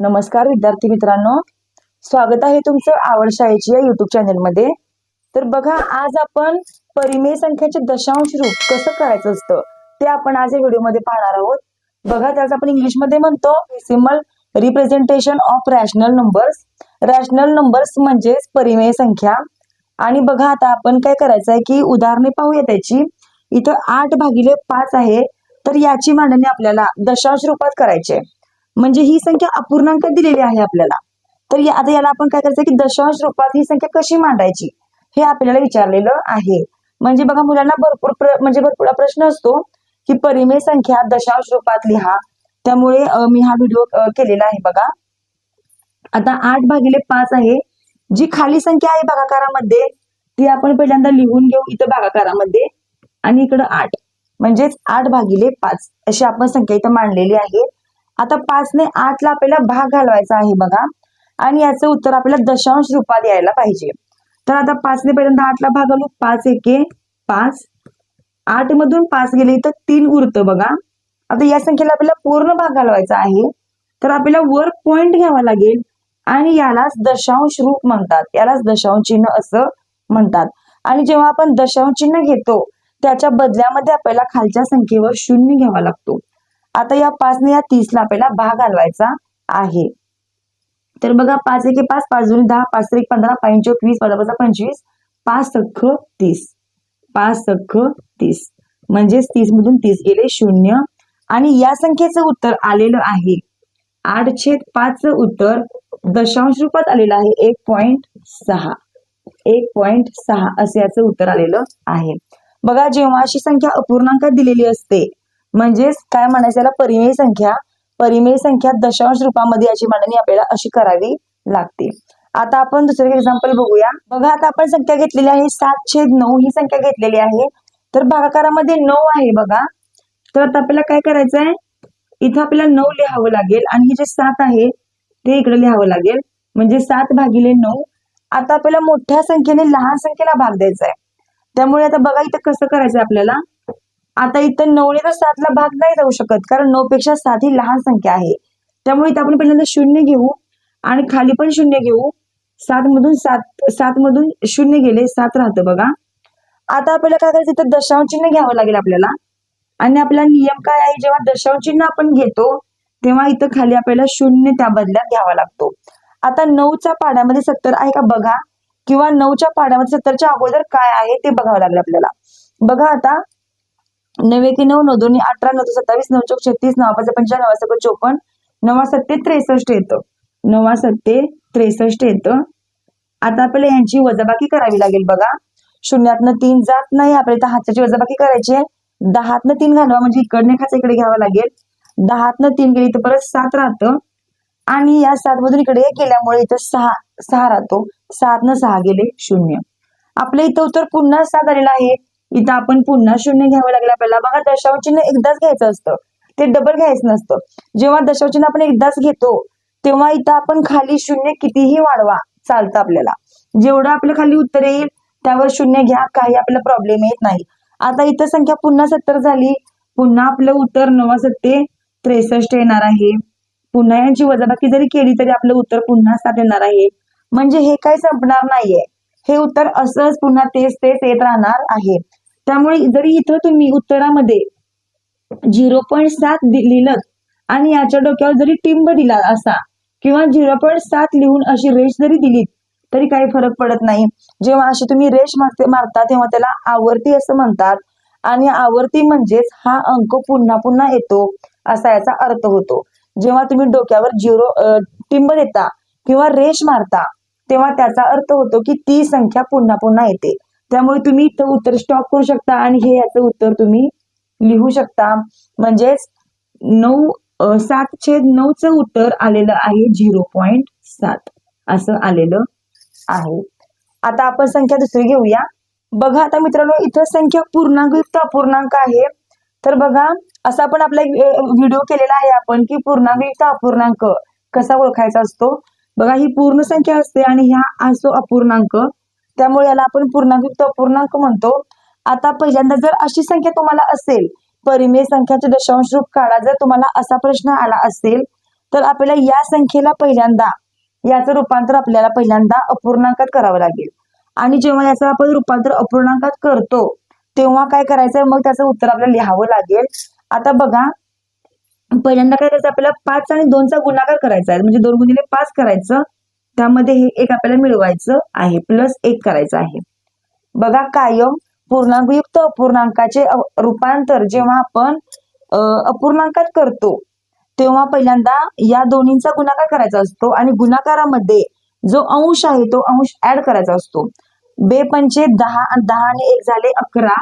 नमस्कार विद्यार्थी मित्रांनो. स्वागत आहे तुमचं आवड शाळेची या युट्यूब चॅनलमध्ये तर बघा आज आपण परिमेय संख्याचे दशांश रूप कसं करायचं असतं ते आपण आज या व्हिडिओमध्ये पाहणार आहोत. बघा त्याच आपण इंग्लिशमध्ये म्हणतो decimal representation of rational numbers rational numbers म्हणजेच परिमेय संख्या. आणि बघा आता आपण काय करायचं आहे की उदाहरणे पाहूया त्याची. इथं आठ भागिले पाच आहे तर याची मांडणी आपल्याला दशांश रूपात करायची आहे. म्हणजे ही संख्या अपूर्णांक दिलेली आहे आपल्याला. तर या- आता याला आपण काय करायचं की दशांश रूपात ही संख्या कशी मांडायची? हे आपल्याला विचारलेलं आहे. म्हणजे बघा मुलांना भरपूर म्हणजे भरपूर प्रश्न असतो की परिमेय संख्या दशांश रूपात लिहा. त्यामुळे मी हा व्हिडिओ केलेला आहे बघा. आता आठ भागिले पाच आहे. जी खाली संख्या आहे भागाकारामध्ये ती आपण पहिल्यांदा लिहून घेऊ इथं भागाकारामध्ये. आणि इकडं आठ. म्हणजेच आठ भागिले पाच. अशी आपण संख्या इथं मांडलेली आहे. आता पाचने आठला आपल्याला भाग घालवायचा आहे बघा. आणि याचं उत्तर आपल्याला दशांश रूपात यायला पाहिजे. तर आता पाचने पहिल्यांदा आठला भाग घालू. पाच एके पाच. आठ मधून पाच गेले तर तीन उरतं बघा. आता या संख्येला आपल्याला पूर्ण भाग घालवायचा आहे. तर आपल्याला वर पॉइंट घ्यावा लागेल. आणि यालाच दशांश रूप म्हणतात. यालाच दशांश चिन्ह असं म्हणतात. आणि जेव्हा आपण दशांश चिन्ह घेतो त्याच्या बदल्यामध्ये आपल्याला खालच्या संख्येवर शून्य घ्यावा लागतो. आता या पाचने या तीसला आपल्याला भाग घालवायचा आहे. तर बघा पाच एके पाच पाच दोन दहा पाच एक पंधरा पाच वीस पंधरा पंचवीस पाच सख्ख तीस. पाच सख्ख तीस. म्हणजेच तीस मधून तीस गेले शून्य. आणि या संख्येचं उत्तर आलेलं आहे. आठ छेद पाच उत्तर दशांश रूपात आलेलं आहे. एक पॉइंट सहा. एक पॉइंट सहा असं याचं उत्तर आलेलं आहे. बघा जेव्हा अशी संख्या अपूर्णांकात दिलेली असते म्हणजेच काय म्हणायचं याला? परिमेय संख्या. परिमेय संख्या दशांश रूपामध्ये याची मांडणी आपल्याला अशी करावी लागते. आता आपण दुसरे एक्झाम्पल बघूया. बघा आता आपण संख्या घेतलेली आहे सात छेद नऊ ही संख्या घेतलेली आहे. तर भागाकारामध्ये नऊ आहे बघा. तर आता आपल्याला काय करायचं आहे इथं आपल्याला नऊ लिहावं लागेल आणि हे जे सात आहे ते इकडे लिहावं लागेल. म्हणजे सात भागिले नऊ. आता आपल्याला मोठ्या संख्येने लहान संख्येला भाग द्यायचा आहे त्यामुळे आता बघा इथं कसं करायचं आपल्याला? आता इथं नऊने सातला भाग नाही जाऊ शकत कारण नऊ पेक्षा सात ही लहान संख्या आहे. त्यामुळे इथं आपण पहिल्यांदा शून्य घेऊ आणि खाली पण शून्य घेऊ. सात मधून सात सात मधून शून्य गेले सात राहतं बघा. आता आपल्याला काय करायचं इथं दशांश चिन्ह घ्यावं लागेल आपल्याला. आणि आपला नियम काय आहे जेव्हा दशांश चिन्ह आपण घेतो तेव्हा इथं खाली आपल्याला शून्य त्या बदल्यात घ्यावा लागतो. आता नऊच्या पाड्यामध्ये सत्तर आहे का बघा. किंवा नऊच्या पाड्यामध्ये सत्तरच्या अगोदर काय आहे ते बघावं लागेल आपल्याला. बघा आता नवे की नऊ नऊ दोन्ही अठरा नऊ सत्तावीस नऊ चौक छत्तीस नऊ पाच पंचावन्न नवा सगळं चोपन्न नवा सत्ते त्रेसष्ट येतं. नवा सत्ते त्रेसष्ट येतं. आता आपल्याला यांची वजाबाकी करावी लागेल बघा. शून्यातनं तीन जात नाही आपल्याला इथं हाताची वजाबाकी करायची आहे. दहातनं तीन घालवा म्हणजे इकडने खाचा इकडे घ्यावं लागेल. दहातनं तीन गेली तर परत सात राहतं. आणि या सात मधून इकडे गेल्यामुळे इथं सहा सहा राहतो. सातनं सहा गेले शून्य. आपल्या इथं उत्तर पुन्हा सात आलेलं आहे. इथं आपण पुन्हा शून्य घ्यावं लागलं आपल्याला. बघा दशांश चिन्ह एकदाच घ्यायचं असतं. ते डबल घ्यायचं नसतं. जेव्हा दशांश चिन्ह आपण एकदाच घेतो तेव्हा इथं आपण खाली शून्य कितीही वाढवा चालतं आपल्याला. जेवढं आपल्या खाली उत्तर येईल त्यावर शून्य घ्या काही आपल्याला प्रॉब्लेम येत नाही. आता इथं संख्या पुन्हा सत्तर झाली. पुन्हा आपलं उत्तर नवा सत्ते त्रेसष्ट येणार आहे. पुन्हा यांची वजाबाकी जरी केली तरी आपलं उत्तर पुन्हा सात येणार आहे. म्हणजे हे काही संपणार नाहीये. हे उत्तर असंच पुन्हा तेच तेच येत राहणार आहे. त्यामुळे जरी इथं तुम्ही उत्तरामध्ये झिरो पॉईंट सात लिहिलं आणि याच्या डोक्यावर जरी टिंब दिला असा किंवा झिरो पॉईंट सात लिहून अशी रेष जरी दिली तरी काही फरक पडत नाही. जेव्हा अशी तुम्ही रेष मारते मारता तेव्हा त्याला आवर्ती असं म्हणतात. आणि आवर्ती म्हणजेच हा अंक पुन्हा पुन्हा येतो असा याचा अर्थ होतो. जेव्हा तुम्ही डोक्यावर झिरो टिंब देता किंवा रेष मारता तेव्हा त्याचा अर्थ होतो की ती संख्या पुन्हा पुन्हा येते. त्यामुळे तुम्ही इथं उत्तर स्टॉप करू शकता आणि हे याचं उत्तर तुम्ही लिहू शकता. म्हणजेच नऊ सात छेद नऊचं उत्तर आलेलं आहे झिरो पॉईंट सात. असं आलेलं आहे. आता आपण संख्या दुसरी घेऊया. बघा आता मित्रांनो इथं संख्या पूर्णांकयुक्त अपूर्णांक आहे. तर बघा असा आपण आपला एक व्हिडिओ केलेला आहे आपण की पूर्णांकयुक्त अपूर्णांक कसा ओळखायचा असतो? बघा ही पूर्ण संख्या असते आणि ह्या असो अपूर्णांक त्यामुळे याला आपण पूर्णांकयुक्त अपूर्णांक म्हणतो. आता पहिल्यांदा जर अशी संख्या तुम्हाला असेल परिमेय संख्याचे दशांश रूप काढा जर तुम्हाला असा प्रश्न आला असेल तर आपल्याला या संख्येला पहिल्यांदा याचं रूपांतर आपल्याला पहिल्यांदा अपूर्णांकात करावं लागेल. आणि जेव्हा याचं आपण रूपांतर अपूर्णांकात करतो तेव्हा काय करायचं? मग त्याचं उत्तर आपल्याला लिहावं लागेल. आता बघा पहिल्यांदा काय करायचं? आपल्याला पाच आणि दोनचा गुणाकार करायचा आहे. म्हणजे दोन गुणिले पाच करायचं. त्यामध्ये हे एक आपल्याला मिळवायचं आहे. प्लस एक करायचं आहे. बघा कायम पूर्णांकयुक्त अपूर्णांकाचे रूपांतर जेव्हा आपण अपूर्णांकात करतो तेव्हा पहिल्यांदा या दोन्हींचा गुणाकार करायचा असतो आणि गुणाकारामध्ये जो अंश आहे तो अंश ऍड करायचा असतो. बे पंचे दहा दहा आणि एक झाले अकरा.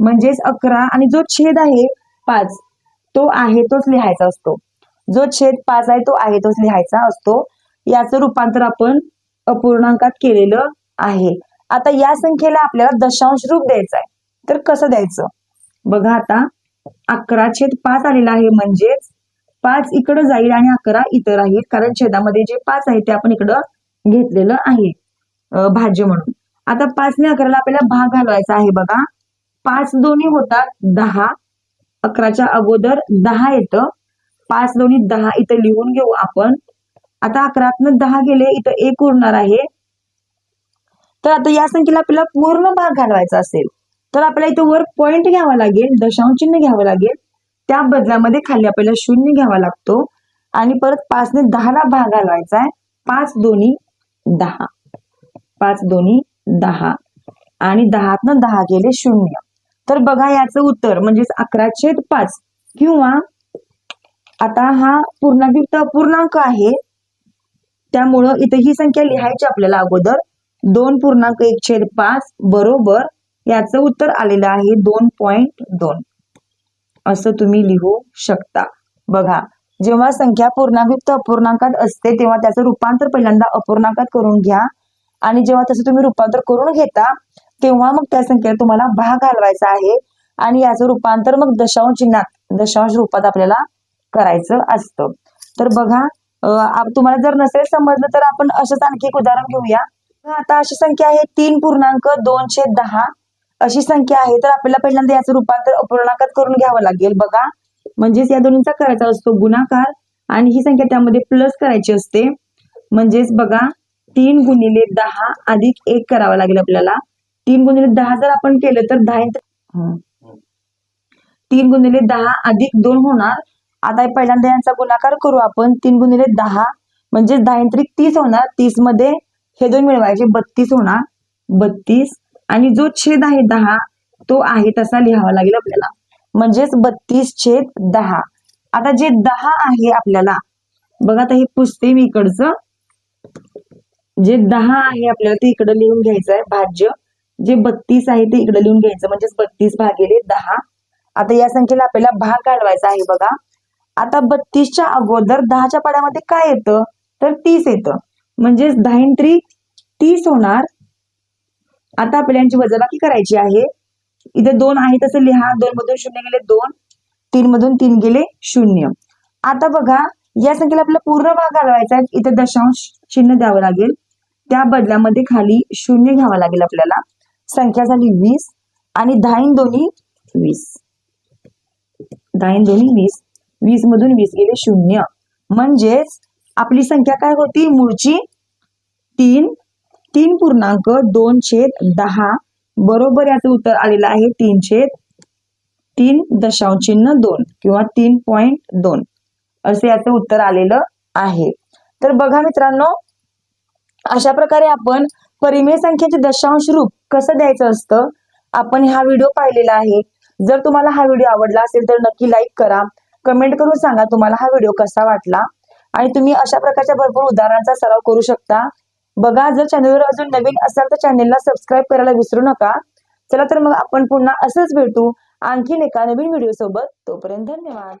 म्हणजेच अकरा आणि जो छेद आहे पाच तो आहे तोच लिहायचा असतो. जो छेद पाच आहे तो आहे तोच लिहायचा असतो. याचं रूपांतर आपण अपूर्णांकात केलेलं आहे. आता या संख्येला आपल्याला दशांश रूप द्यायचं आहे. तर कसं द्यायचं? बघा आता अकरा छेद पाच आलेला आहे म्हणजेच पाच इकडं जाईल आणि अकरा इथं राहील. कारण छेदामध्ये जे पाच आहे ते आपण इकडं घेतलेलं आहे. भाज्य म्हणून. आता पाचने अकराला आपल्याला भाग घालवायचा आहे बघा. पाच दोन्ही होतात दहा. अकराच्या अगोदर दहा येतं. पाच दोन्ही दहा इथं लिहून घेऊ आपण. आता अकरातनं दहा गेले इथं एक उरणार आहे. तर आता या संख्येला आपल्याला पूर्ण भाग घालवायचा असेल तर आपल्याला इथं वर पॉइंट घ्यावा लागेल दशांश चिन्ह घ्यावं लागेल. त्या बदलामध्ये खाली आपल्याला शून्य घ्यावा लागतो. आणि परत पाचने दहाला भाग घालवायचा आहे. पाच दोन्ही दहा. पाच दोन्ही दहा. आणि दहातनं दहा गेले शून्य. तर बघा याचं उत्तर म्हणजेच अकरा छेद पाच. किंवा आता हा पूर्णांक अपूर्णांक आहे. त्यामुळं इथं ही संख्या लिहायची आपल्याला अगोदर. दोन पूर्णांक एक छेद पाच बरोबर याचं उत्तर आलेलं आहे दोन पॉइंट दोन. असं तुम्ही लिहू शकता. बघा जेव्हा संख्या पूर्णांकयुक्त अपूर्णांकात असते तेव्हा त्याचं रूपांतर पहिल्यांदा अपूर्णांकात करून घ्या. आणि जेव्हा त्याचं तुम्ही रूपांतर करून घेता तेव्हा मग त्या संख्येला तुम्हाला भाग घालवायचा आहे. आणि याचं रूपांतर मग दशांश चिन्हात दशांश रूपात आपल्याला करायचं असतं. तर बघा तुम्हाला जर नसेल समजलं तर आपण असंच आणखी एक उदाहरण घेऊया. आता अशी संख्या आहे तीन पूर्णांक दोनशे दहा. अशी संख्या आहे तर आपल्याला पहिल्यांदा याचं रूपांतर अपूर्णांकात करून घ्यावं लागेल. बघा म्हणजेच या दोन्हींचा करायचा असतो गुणाकार आणि ही संख्या त्यामध्ये प्लस करायची असते. म्हणजेच बघा तीन गुणिले दहा अधिक एक करावं लागेल आपल्याला. तीन गुणिले दहा जर आपण केलं तर दहा तीन गुणिले दहा अधिक दोन होणार. आता पहिल्यांदा यांचा गुणाकार करू आपण. तीन गुणिले दहा म्हणजे दहा इंत्रिक तीस होणार. तीसमध्ये हे दोन मिळवायचे. बत्तीस होणार. बत्तीस. आणि जो छेद आहे दहा तो आहे तसा लिहावा लागेल आपल्याला. म्हणजेच बत्तीस छेद दहा. आता जे दहा आहे आपल्याला बघा आता हे पुसते मी इकडचं. जे दहा आहे आपल्याला ते इकडे लिहून घ्यायचं आहे. भाज्य. जे बत्तीस आहे ते इकडे लिहून घ्यायचं. म्हणजेच बत्तीस भागिले दहा. आता या संख्येला आपल्याला भाग काढवायचा आहे बघा. आता बत्तीसच्या अगोदर दहाच्या पाड्यामध्ये काय येतं? तर तीस येतं. म्हणजेच दहा त्रिक तीस होणार. आता आपल्याला यांची वजाबाकी करायची आहे. इथे दोन आहे तसं लिहा. दोन मधून शून्य गेले दोन. तीन मधून तीन गेले शून्य. आता बघा या संख्येला आपला पूर्ण भाग घालवायचा आहे. इथे दशांश चिन्ह द्यावं लागेल. त्या बदल्यामध्ये खाली शून्य घ्यावं लागेल आपल्याला. संख्या झाली वीस आणि दहा दोन्ही वीस. दहा दोन्ही वीस. वीस मधून वीस गेले शून्य. म्हणजेच आपली संख्या काय होती? मूळची तीन तीन पूर्णांक दोन छेद दहा. बरोबर याचं उत्तर आलेलं आहे तीन छेद तीन दशांशिन्ह दोन किंवा तीन पॉइंट दोन. असं याचं उत्तर आलेलं आहे. तर बघा मित्रांनो अशा प्रकारे आपण परिमेय संख्येचे दशांश रूप कसं द्यायचं असतं? आपण हा व्हिडिओ पाहिलेला आहे. जर तुम्हाला हा व्हिडिओ आवडला असेल तर नक्की लाईक करा. कमेंट करून सांगा तुम्हाला हा व्हिडिओ कसा वाटला. आणि तुम्ही अशा प्रकारच्या भरपूर उदाहरणांचा सराव करू शकता. बघा जर चॅनलवर अजून नवीन असाल तर चॅनेलला सबस्क्राईब करायला विसरू नका. चला तर मग आपण पुन्हा असंच भेटू. आणखीन एका नवीन व्हिडिओ सोबत तोपर्यंत धन्यवाद.